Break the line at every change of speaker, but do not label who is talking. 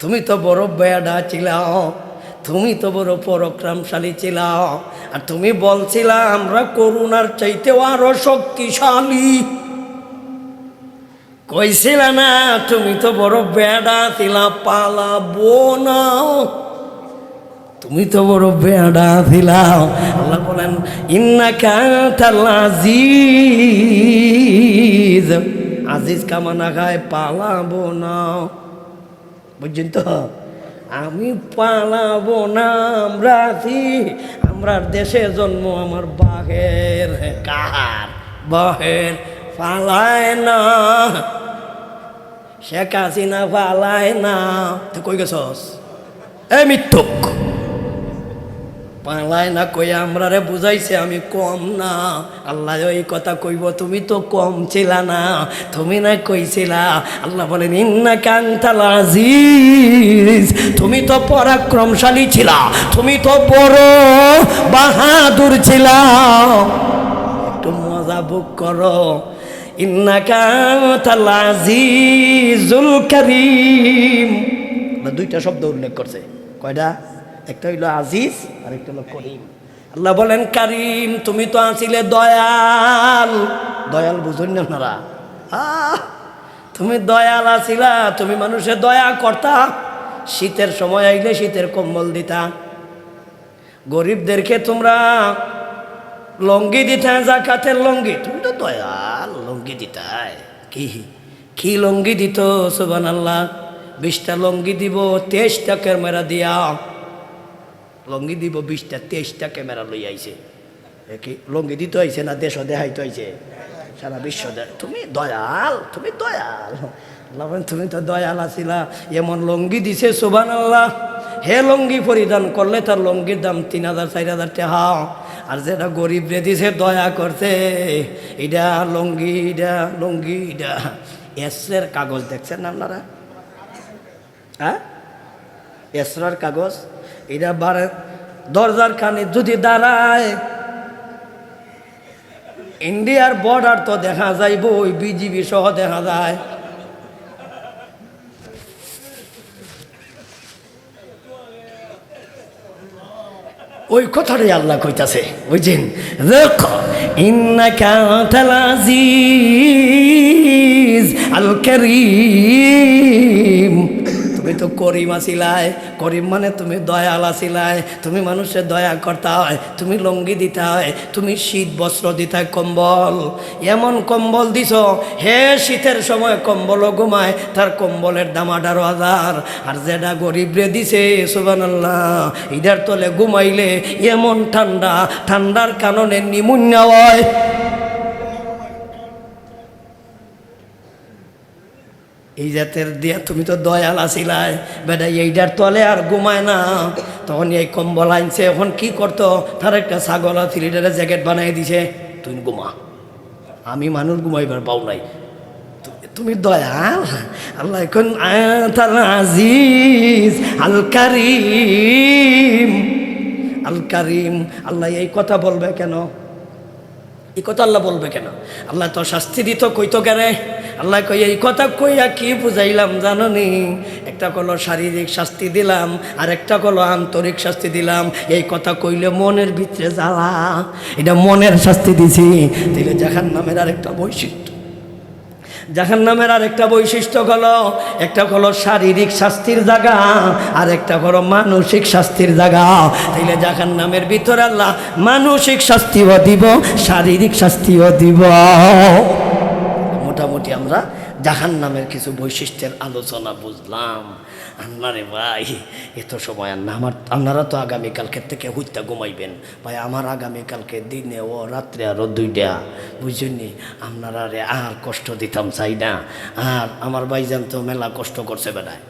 তুমি তো বড় বেয়াডা ছিলাও তুমি তো বড় পরাক্রমশালী ছিলাও আর তুমি বলছিলা, আমরা করুণার চাইতেও আরও শক্তিশালী। কইছিল না, তুমি তো বড় বেড়া ছিলা, পালাবো না। তুমি তো বড় বেড়া ছিলাও আল্লাহ বলেন ইন্না কাতাল আজিজ। আজিজ কামানা খায় পালাবো না। বুঝছেন তো আমি পালাবো না, আমরা আছি। আমরা দেশে জন্ম আমার বাঘের কার বাহের? পালায় না। শেখ হাসিনা পালায় না। তুই কই গেছস? এ মিথ্যুক। পালায় না কই আমরা রে বুঝাইছে, আমি কম না। আল্লাহ ওই কথা কইব, তুমি তো কম ছিলা না, তুমি না কইছিলা। আল্লাহ বলেন ইন্না কান্তাল আজিজ, তুমি তো পরাক্রমশালী ছিলা, তুমি তো বড় বাহাদুর ছিলা। একটু মজা বুক করো। ইন্না কান্তাল আজিজুল করিম। দুইটা শব্দ উল্লেখ করছে। কয়টা? একটা হইল আজিজ আর একটা হলো করিম। আল্লাহ বলেন, কারিম, তুমি তো আছিলে দয়াল। দয়াল বুঝুন না আপনারা। তুমি দয়াল আছিলা, তুমি মানুষের দয়া করতা। শীতের সময় আইলে শীতের কম্বল দিতা। গরিবদেরকে তোমরা লঙ্গি দিতে, জাকাতের লঙ্গি। তুমি তো দয়াল, লঙ্গি দিতাই। কি কি লঙ্গি দিত সুবান আল্লাহ বিশটা লঙ্গি দিব, তেইশটা ক্যামেরা দিয়া। লঙ্গি দিব বিশটা, তেইশটা ক্যামেরা লই আইছে। কি, লঙ্গি দিতে আইছে না দেশ দেখাইতে আইছে? সারা বিশ্ব তুমি দয়াল তুমি দয়াল। তুমি তো দয়াল আছিলা। এমন লঙ্গি দিছে সুবান আল্লাহ হে লঙ্গি পরিধান করলে তার লঙ্গির দাম তিন হাজার, চার হাজার টাকা। আর যেটা গরিব রে দিছে, দয়া করছে। এটা লঙ্গি এটা লঙ্গি এটা এসের কাগজ দেখছেন আপনারা? হ্যাঁ? এসরার কাগজ, এটা বারে দরজার খানে যদি দাঁড়ায়, ইন্ডিয়ার বর্ডার তো দেখা যাইব, ওই বিজিবি সহ দেখা যায়। ওই কথাটাই আল্লাহ কইতাছে, বুঝছেন? দেখো, ইন্নাকা আনতাল আজিজ আল করিম তো করিম আসিলাই, করিম মানে তুমি দয়াল আসিলাই, তুমি মানুষের দয়া করতে হয়, তুমি লঙ্গি দিতে হয়, তুমি শীত বস্ত্র দিতে কম্বল। এমন কম্বল দিছ, হে শীতের সময় কম্বলও ঘুমায়, তার কম্বলের দাম আঠারো হাজার। আর যেটা গরিব রে দিছে সুবান আল্লাহ ইদার তলে ঘুমাইলে এমন ঠান্ডা, ঠান্ডার কারণে নিমুন্যা হয়। এই জাতের দিয়া তুমি তো দয়াল আসিলাই বেটা এইটার তলে আর ঘুমায় না। তখন এই কম্বল আনছে, এখন কি করতো? তার একটা ছাগল আর থ্রি জ্যাকেট বানাই দিছে। তুই ঘুমা। আমি মানুষ ঘুমাইবার পাও নাই। তুমি দয়াল? আল্লাহ এখন আজিজ, আল কারিম। আল কারিম। আল্লাহ এই কথা বলবে কেন? এই কথা আল্লাহ বলবে কেন? আল্লাহ তো শাস্তি দিত, কইতো কেন? আল্লাহ কই এই কথা কইয়া কি বুঝাইলাম জানো নি একটা কলো শারীরিক শাস্তি দিলাম আর একটা কলো আন্তরিক শাস্তি দিলাম। এই কথা কইলে মনের ভিতরে জ্বালা, এটা মনের শাস্তি দিছি। তাইলে জাহান নামের আরেকটা বৈশিষ্ট্য। জাহান নামের আর একটা বৈশিষ্ট্য হলো একটা হলো শারীরিক শাস্তির জায়গা আর একটা হলো মানসিক শাস্তির জায়গা। তাইলে জাহান নামের ভিতরে আল্লাহ মানসিক শাস্তিও দিব, শারীরিক শাস্তিও দিব। আমরা জাহান নামের কিছু বৈশিষ্ট্যের আলোচনা বুঝলাম। আন্নারে ভাই, এত সময় আর না আমার আপনারা তো আগামীকালকের থেকে হইতা ঘুমাইবেন। ভাই, আমার আগামীকালকে দিনে ও রাত্রে আরও দুইটা। বুঝছেননি? আপনারা রে আর কষ্ট দিতাম চাই না। আর আমার ভাইজান তো মেলা কষ্ট করছে বেড়ায়।